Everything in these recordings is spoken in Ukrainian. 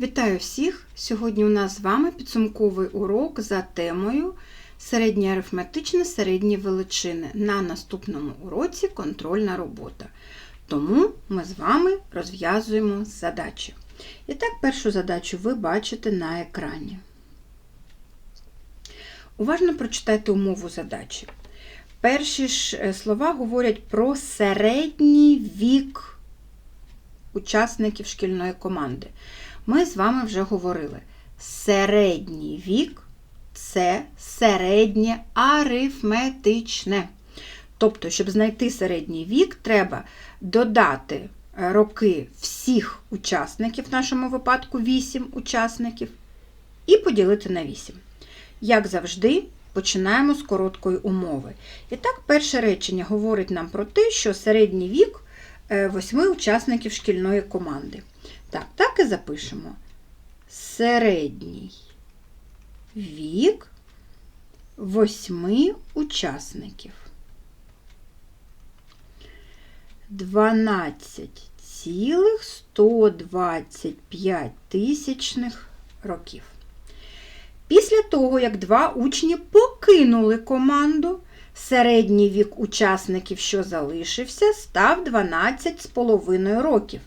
Вітаю всіх! Сьогодні у нас з вами підсумковий урок за темою середні арифметичні середні величини. На наступному уроці контрольна робота. Тому ми з вами розв'язуємо задачі. І так, першу задачу ви бачите на екрані. Уважно прочитайте умову задачі. Перші ж е, слова говорять про середній вік учасників шкільної команди. Ми з вами вже говорили. Середній вік це середнє арифметичне. Тобто, щоб знайти середній вік, треба додати роки всіх учасників, в нашому випадку 8 учасників, і поділити на 8. Як завжди, починаємо з короткої умови. І так, перше речення говорить нам про те, що середній вік 8 учасників шкільної команди. Так, так і запишемо. Середній вік восьми учасників. 12,125 тисячних років. Після того, як два учні покинули команду, середній вік учасників, що залишився, став 12,5 років.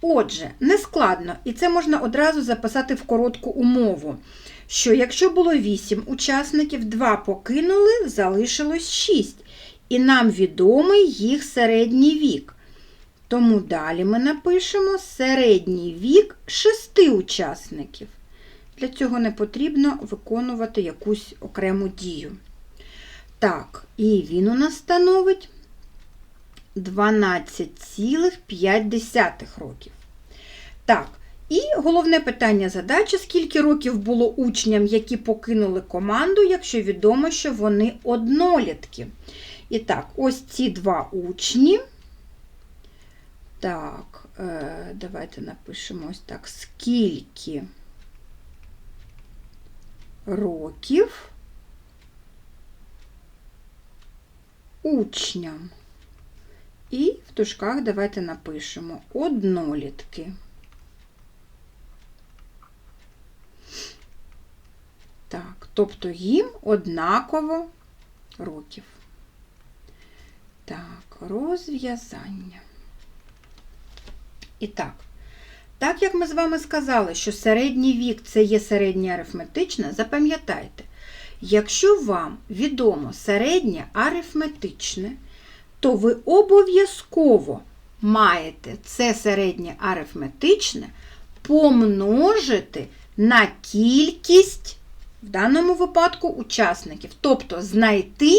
Отже, нескладно, і це можна одразу записати в коротку умову, що якщо було 8 учасників, 2 покинули, залишилось 6. І нам відомий їх середній вік. Тому далі ми напишемо середній вік 6 учасників. Для цього не потрібно виконувати якусь окрему дію. Так, і він у нас становить 12,5 років. Так, і головне питання задачі: скільки років було учням, які покинули команду, якщо відомо, що вони однолітки. І так, ось ці два учні. Так, е, давайте напишемо ось так, скільки років учням. І в дужках давайте напишемо однолітки. Так, тобто їм однаково років. Так, розв'язання. І так, так як ми з вами сказали, що середній вік це є середнє арифметичне, запам'ятайте, якщо вам відомо середнє арифметичне, то ви обов'язково маєте це середнє арифметичне помножити на кількість, в даному випадку, учасників. Тобто знайти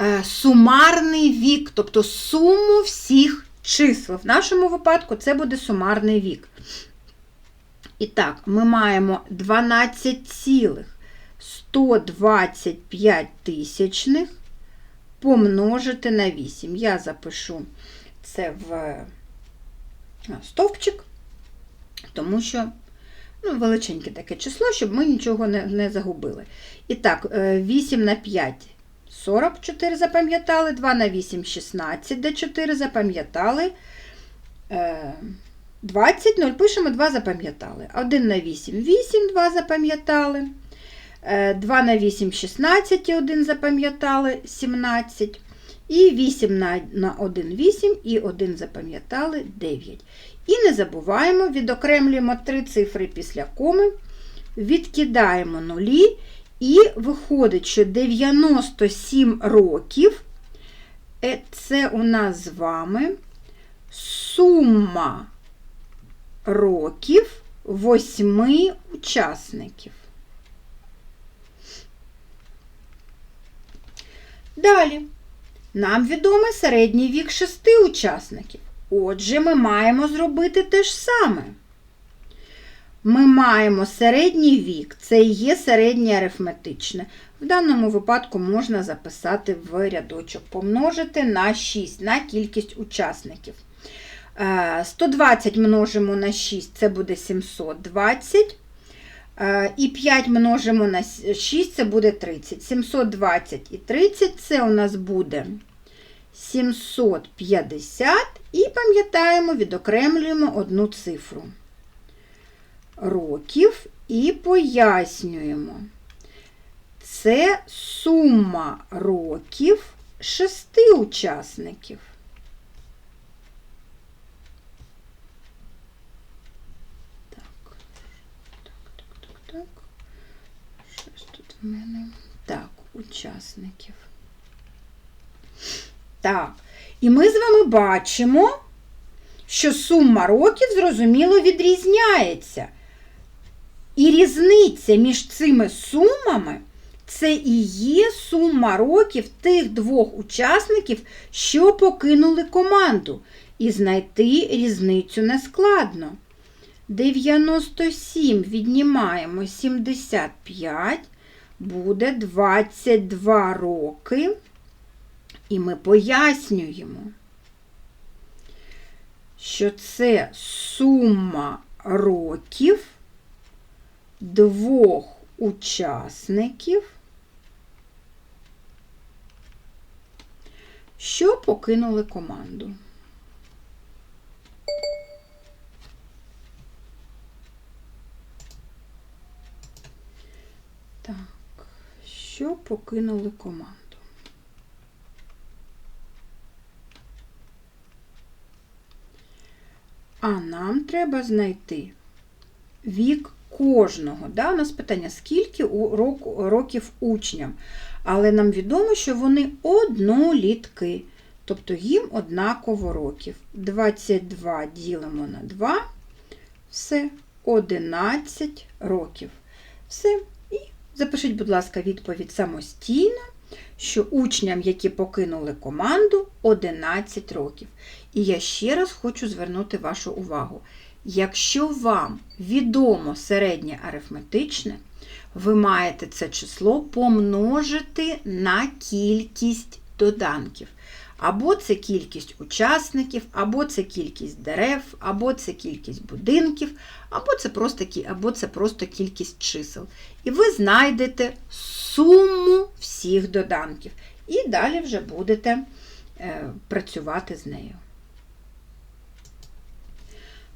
е, сумарний вік, тобто суму всіх чисел. В нашому випадку це буде сумарний вік. І так, ми маємо 12,125 тисячних помножити на 8. Я запишу це в стовпчик, тому що ну, величеньке таке число, щоб ми нічого не, не загубили. І так, 8 на 5 44 запам'ятали, 2 на 8 16, де 4 запам'ятали. 20, 0, пишемо 2 запам'ятали. 1 на 8 8, 2 запам'ятали. 2 на 8 16 і 1 запам'ятали 17. І 8 на 1 8 і 1 запам'ятали 9. І не забуваємо, відокремлюємо три цифри після коми, відкидаємо нулі, і виходить, що 97 років е, це у нас з вами сума років восьми учасників. Далі, нам відомий середній вік шести учасників. Отже, ми маємо зробити те ж саме. Ми маємо середній вік, це і є середнє арифметичне. В даному випадку можна записати в рядочок, помножити на 6, на кількість учасників. 120 множимо на 6, це буде 720. І 5 множимо на 6, це буде 30. 720 і 30 це у нас буде 750. І пам'ятаємо, відокремлюємо одну цифру. років і пояснюємо. Це сума років шести учасників. Так, так, так, так, так. Щось тут мене. Так, учасників. Так. І ми з вами бачимо, що сума років, зрозуміло, відрізняється. І різниця між цими сумами це і є сума років тих двох учасників, що покинули команду. І знайти різницю нескладно. 97 віднімаємо 75, буде 22 роки. І ми пояснюємо, що це сума років двох учасників, що покинули команду. Так, що покинули команду? А нам треба знайти вік кожного. Да? У нас питання, скільки років учням. Але нам відомо, що вони однолітки. Тобто їм однаково років. 22 ділимо на 2, все, 11 років. Все. Запишіть, будь ласка, відповідь самостійно, що учням, які покинули команду, 11 років. І я ще раз хочу звернути вашу увагу. Якщо вам відомо середнє арифметичне, ви маєте це число помножити на кількість доданків. Або це кількість учасників, або це кількість дерев, або це кількість будинків, або це просто, або це просто кількість чисел. І ви знайдете суму всіх доданків. І далі вже будете е, працювати з нею.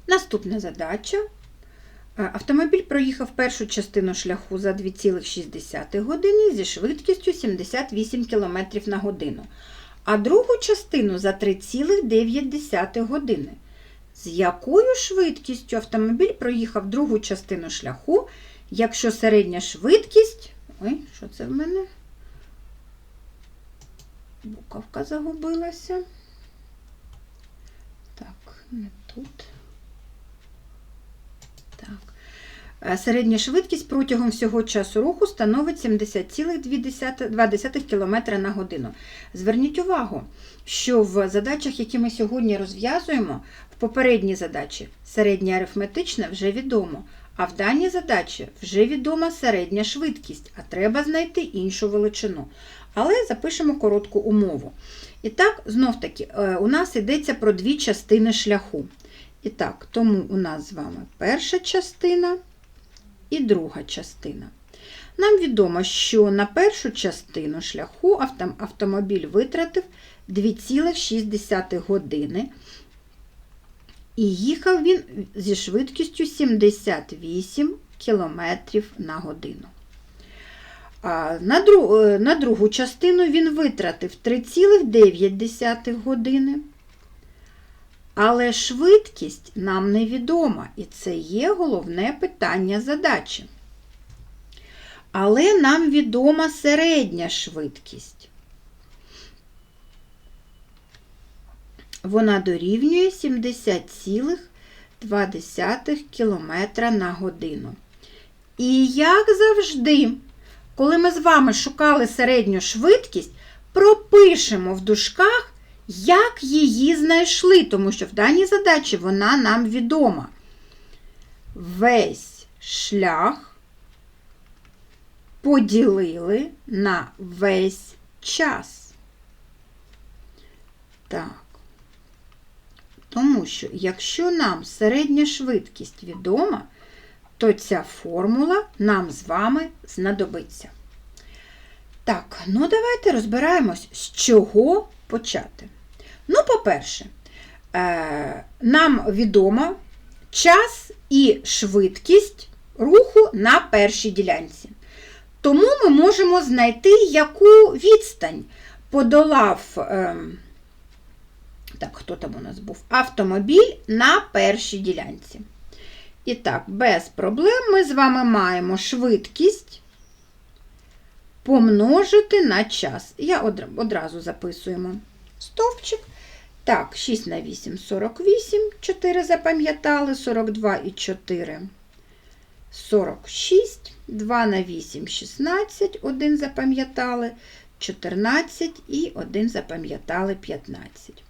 Наступна задача. Е, Автомобіль проїхав першу частину шляху за 2,6 години зі швидкістю 78 км на годину, а другу частину за 3,9 години. З якою швидкістю автомобіль проїхав другу частину шляху, якщо середня швидкість. Ой, що це в мене? Буковка загубилася. Так, не тут. Так. Середня швидкість протягом всього часу руху становить 70,2 км на годину. Зверніть увагу, що в задачах, які ми сьогодні розв'язуємо, в попередній задачі середнє арифметичне вже відомо, а в даній задачі вже відома середня швидкість, а треба знайти іншу величину. Але запишемо коротку умову. І так, знов таки, у нас йдеться про дві частини шляху. І так, тому у нас з вами перша частина і друга частина. Нам відомо, що на першу частину шляху автомобіль витратив 2,6 години. І їхав він зі швидкістю 78 км на годину. А на, друг, на другу частину він витратив 3,9 години. Але швидкість нам невідома, і це є головне питання задачі. Але нам відома середня швидкість. Вона дорівнює 70,2 км на годину. І як завжди, коли ми з вами шукали середню швидкість, пропишемо в дужках як її знайшли, тому що в даній задачі вона нам відома. Весь шлях поділили на весь час. Так. Тому що, якщо нам середня швидкість відома, то ця формула нам з вами знадобиться. Так, ну давайте розбираємось, з чого почати. Ну, по-перше, е, нам відома час і швидкість руху на першій ділянці. Тому ми можемо знайти, яку відстань подолав. ем, так, хто там у нас був? Автомобіль на першій ділянці. І так, без проблем ми з вами маємо швидкість помножити на час. Я одразу записуємо стовпчик. Так, 6 на 8 48, 4 запам'ятали, 42 і 4 46, 2 на 8 16, 1 запам'ятали, 14 і 1 запам'ятали 15.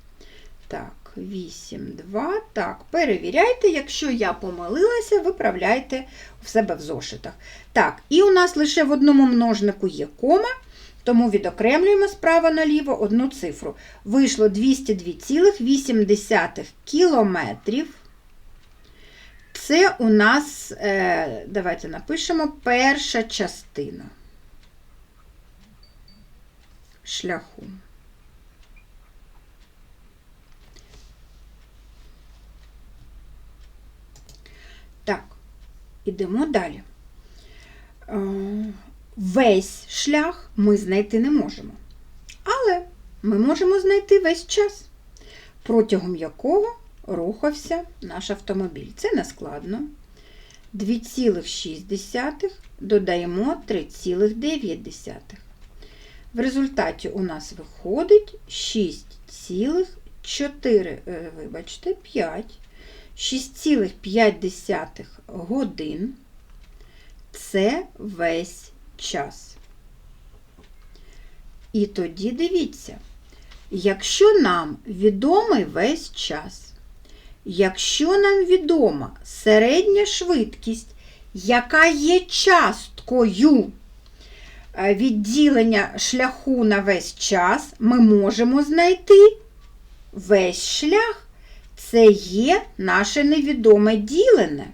Так, 8, 2. Так, перевіряйте, якщо я помилилася, виправляйте в себе в зошитах. Так, і у нас лише в одному множнику є кома, тому відокремлюємо справа наліво одну цифру. Вийшло 202,8 кілометрів. Це у нас, е, давайте напишемо, перша частина шляху. Так, ідемо далі. Весь шлях ми знайти не можемо. Але ми можемо знайти весь час, протягом якого рухався наш автомобіль. Це не складно. 2,6 додаємо 3,9. В результаті у нас виходить 6,4, е, вибачте, 5. 6,5 годин це весь час. І тоді дивіться, якщо нам відомий весь час, якщо нам відома середня швидкість, яка є часткою е, відділення шляху на весь час, ми можемо знайти весь шлях. Це є наше невідоме ділене.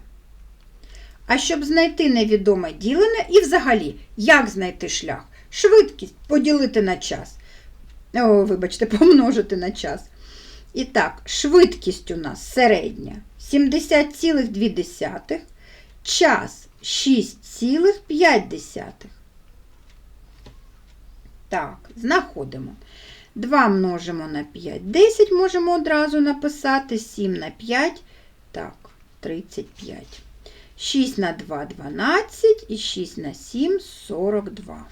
А щоб знайти невідоме ділене, і взагалі, як знайти шлях? Швидкість поділити на час. О, вибачте, помножити на час. І так, швидкість у нас середня 70,2, час 6,5. Так, знаходимо. 2 множимо на 5, 10 можемо одразу написати, 7 на 5, так, 35. 6 на 2 12 і 6 на 7 42.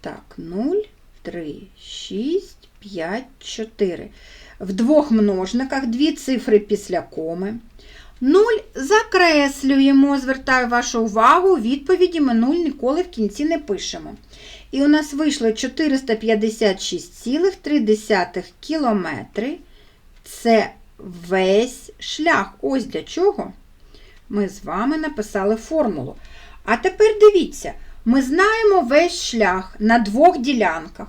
Так, 0, 3, 6, 5, 4. В двох множниках дві цифри після коми. 0 закреслюємо, звертаю вашу увагу, відповіді ми 0 ніколи в кінці не пишемо. І у нас вийшло 456,3 кілометри. Це весь шлях. Ось для чого ми з вами написали формулу. А тепер дивіться, ми знаємо весь шлях на двох ділянках.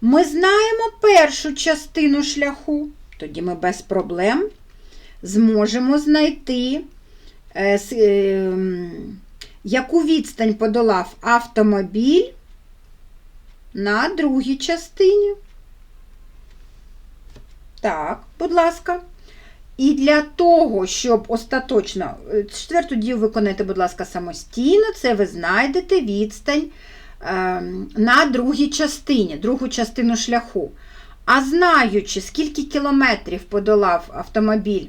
Ми знаємо першу частину шляху, тоді ми без проблем зможемо знайти, е, е, яку відстань подолав автомобіль на другій частині. Так, будь ласка. І для того, щоб остаточно, е, четверту дію виконайте, будь ласка, самостійно, це ви знайдете відстань е, на другій частині, другу частину шляху. А знаючи, скільки кілометрів подолав автомобіль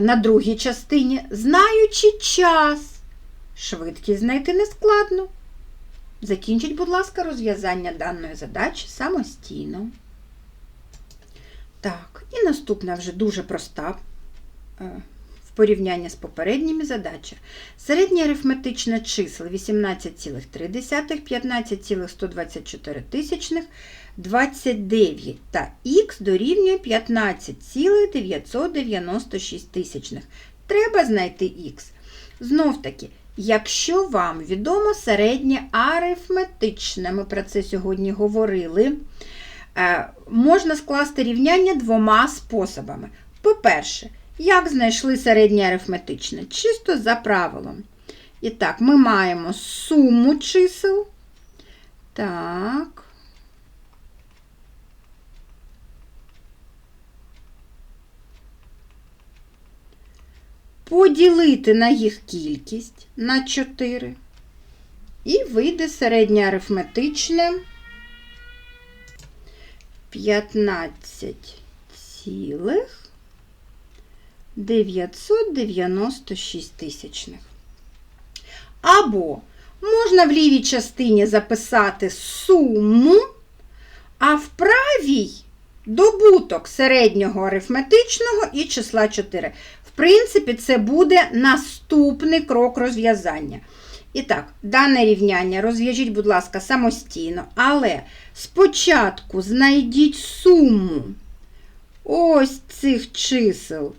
на другій частині, знаючи час, швидкість знайти не складно. Закінчіть, будь ласка, розв'язання даної задачі самостійно. Так, і наступна вже дуже проста в порівнянні з попередніми задача. Середнє арифметичне число 18,3, 15,124 тисячних, 29 та х дорівнює 15,996 тисячних. Треба знайти х. Знов таки, якщо вам відомо середнє арифметичне, ми про це сьогодні говорили, е, можна скласти рівняння двома способами. По-перше, як знайшли середнє арифметичне? Чисто за правилом. І так, ми маємо суму чисел. Так. поділити на їх кількість на 4. І вийде середнє арифметичне 15 цілих 996 тисячних. Або можна в лівій частині записати суму, а в правій добуток середнього арифметичного і числа 4. В принципі, це буде наступний крок розв'язання. І так, дане рівняння розв'яжіть, будь ласка, самостійно, але спочатку знайдіть суму ось цих чисел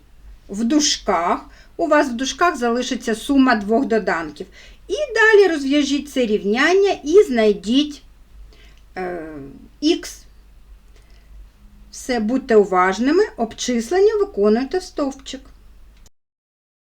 в дужках. У вас в дужках залишиться сума двох доданків. І далі розв'яжіть це рівняння і знайдіть е, х. Все, будьте уважними, обчислення виконуйте в стовпчик.